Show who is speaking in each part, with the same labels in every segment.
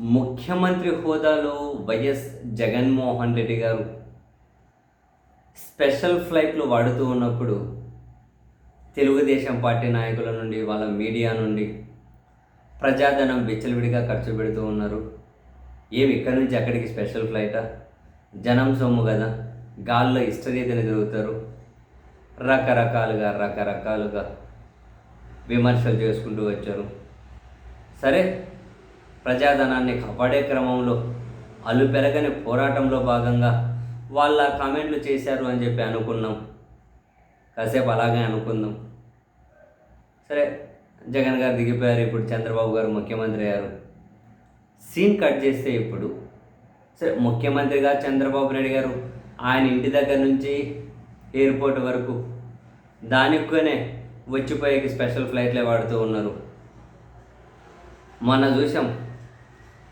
Speaker 1: ముఖ్యమంత్రి హోదాలో వైఎస్ జగన్మోహన్ రెడ్డి గారు స్పెషల్ ఫ్లైట్లు వాడుతూ ఉన్నప్పుడు తెలుగుదేశం పార్టీ నాయకుల నుండి వాళ్ళ మీడియా నుండి ప్రజాధనం విచ్చలవిడిగా ఖర్చు పెడుతూ ఉన్నారు. ఏమి ఇక్కడి నుంచి అక్కడికి స్పెషల్ ఫ్లైటా? జనం సొమ్ము కదా. గాల్లో ఇష్టరీతిని తిరుగుతారు? రకరకాలుగా రకరకాలుగా విమర్శలు చేసుకుంటూ వచ్చారు. సరే ప్రజాధనాన్ని కాపాడే క్రమంలో అల్లు పెరగని పోరాటంలో భాగంగా వాళ్ళ కామెంట్లు చేశారు అని చెప్పి అనుకున్నాం. కాసేపు అలాగే అనుకుందాం. సరే జగన్ గారు దిగిపోయారు. ఇప్పుడు చంద్రబాబు గారు ముఖ్యమంత్రి అయ్యారు. సీన్ కట్ చేస్తే ఇప్పుడు సరే ముఖ్యమంత్రిగా చంద్రబాబు నాయుడు గారు ఆయన ఇంటి దగ్గర నుంచి ఎయిర్పోర్ట్ వరకు దానికునే వచ్చిపోయేకి స్పెషల్ ఫ్లైట్లే వాడుతూ ఉన్నారు. మొన్న చూసాం.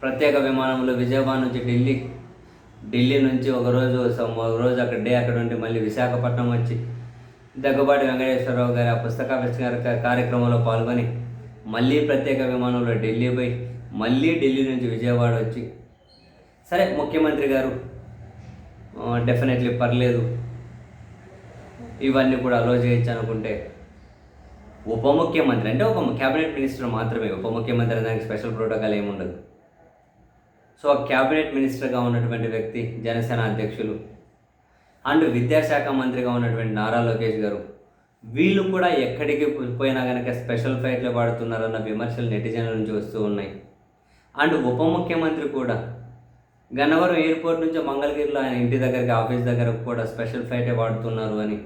Speaker 1: ప్రత్యేక విమానంలో విజయవాడ నుంచి ఢిల్లీ ఢిల్లీ నుంచి ఒకరోజు ఒక రోజు అక్కడ డే అక్కడ ఉండి మళ్ళీ విశాఖపట్నం వచ్చి దగ్గుబాటి వెంకటేశ్వరరావు గారి ఆ పుస్తకావిష్కరణ కార్యక్రమంలో పాల్గొని మళ్ళీ ప్రత్యేక విమానంలో ఢిల్లీ పోయి మళ్ళీ ఢిల్లీ నుంచి విజయవాడ వచ్చి సరే ముఖ్యమంత్రి గారు డెఫినెట్లీ పర్లేదు. ఇవన్నీ కూడా అలో చేయొచ్చు అనుకుంటే ఉప ముఖ్యమంత్రి అంటే ఒక క్యాబినెట్ మినిస్టర్ మాత్రమే. ఉప ముఖ్యమంత్రి దానికి స్పెషల్ ప్రోటోకాల్ ఏమి ఉండదు సో ఆ క్యాబినెట్ మినిస్టర్గా ఉన్నటువంటి వ్యక్తి జనసేన అధ్యక్షులు అండ్ విద్యాశాఖ మంత్రిగా ఉన్నటువంటి నారా లోకేష్ గారు వీళ్ళు కూడా ఎక్కడికి పోయినా కనుక స్పెషల్ ఫ్లైట్లో వాడుతున్నారన్న విమర్శలు నెటిజన్ల నుంచి వస్తూ ఉన్నాయి. అండ్ ఉప ముఖ్యమంత్రి కూడా గన్నవరం ఎయిర్పోర్ట్ నుంచి మంగళగిరిలో ఆయన ఇంటి దగ్గరికి ఆఫీస్ దగ్గర కూడా స్పెషల్ ఫ్లైటే వాడుతున్నారు అని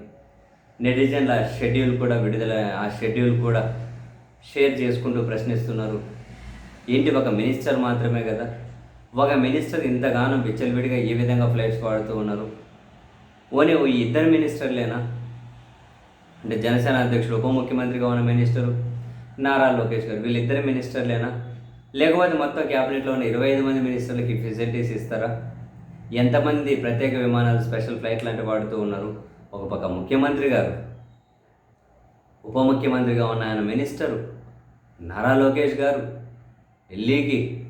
Speaker 1: నెటిజన్ల షెడ్యూల్ కూడా విడుదల ఆ షెడ్యూల్ కూడా షేర్ చేసుకుంటూ ప్రశ్నిస్తున్నారు. ఏంటి ఒక మినిస్టర్ మాత్రమే కదా? ఒక మినిస్టర్ ఇంతగానో విచ్చలవిడిగా ఏ విధంగా ఫ్లైట్స్ వాడుతూ ఉన్నారు. ఓనే ఈ ఇద్దరు మినిస్టర్లేనా? అంటే జనసేన అధ్యక్షుడు ఉప ముఖ్యమంత్రిగా ఉన్న మినిస్టరు నారా లోకేష్ గారు వీళ్ళిద్దరు మినిస్టర్లేనా? లేకపోతే మొత్తం క్యాబినెట్లో ఉన్న ఇరవై ఐదు మంది మినిస్టర్లకి ఫెసిలిటీస్ ఇస్తారా? ఎంతమంది ప్రత్యేక విమానాలు స్పెషల్ ఫ్లైట్ లాంటి వాడుతూ ఉన్నారు? ఒక పక్క ముఖ్యమంత్రి గారు ఉప ముఖ్యమంత్రిగా ఉన్న ఆయన మినిస్టరు నారా లోకేష్ గారు ఢిల్లీకి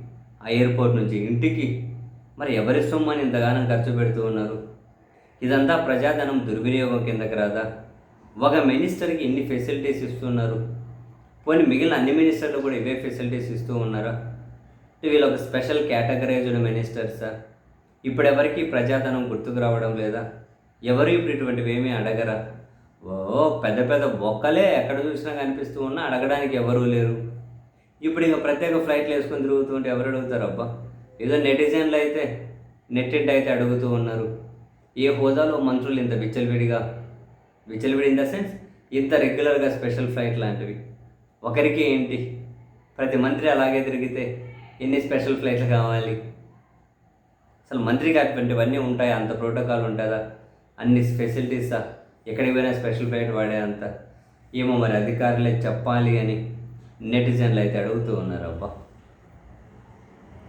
Speaker 1: ఆ ఎయిర్పోర్ట్ నుంచి ఇంటికి. మరి ఎవరి సొమ్మని ఇంతగానం ఖర్చు పెడుతూ ఉన్నారు? ఇదంతా ప్రజాధనం దుర్వినియోగం కిందకి రాదా? ఒక మినిస్టర్కి ఇన్ని ఫెసిలిటీస్ ఇస్తున్నారు. పోనీ మిగిలిన అన్ని మినిస్టర్లు కూడా ఇవే ఫెసిలిటీస్ ఇస్తూ ఉన్నారా? వీళ్ళు ఒక స్పెషల్ కేటగరైజ్డ్ మినిస్టర్సా? ఇప్పుడు ఎవరికి ప్రజాధనం గుర్తుకు రావడం లేదా? ఎవరు ఇప్పుడు ఇటువంటివి ఏమీ అడగరా? ఓ పెద్ద పెద్ద బొక్కలే ఎక్కడ చూసినా కనిపిస్తూ ఉన్నా అడగడానికి ఎవరూ లేరు. ఇప్పుడు ఇంకా ప్రత్యేక ఫ్లైట్లు వేసుకొని తిరుగుతూ ఉంటే ఎవరు అడుగుతారు అబ్బా? ఏదో నెటిజన్లు అయితే నెట్టింటి అయితే అడుగుతూ ఉన్నారు. ఏ హోదాలో మంత్రులు ఇంత విచ్చలవిడిగా? విచ్చలవిడి ఇన్ ద సెన్స్ ఇంత రెగ్యులర్గా స్పెషల్ ఫ్లైట్ లాంటివి. ఒకరికి ఏంటి? ప్రతి మంత్రి అలాగే తిరిగితే ఎన్ని స్పెషల్ ఫ్లైట్లు కావాలి? అసలు మంత్రికి అటువంటివన్నీ ఉంటాయి? అంత ప్రోటోకాల్ ఉంటుందా? అన్ని ఫెసిలిటీసా ఎక్కడికి పోయినా స్పెషల్ ఫ్లైట్ వాడే అంత? ఏమో మరి అధికారులే చెప్పాలి అని నెటిజన్లు అయితే అడుగుతూ ఉన్నారు అబ్బా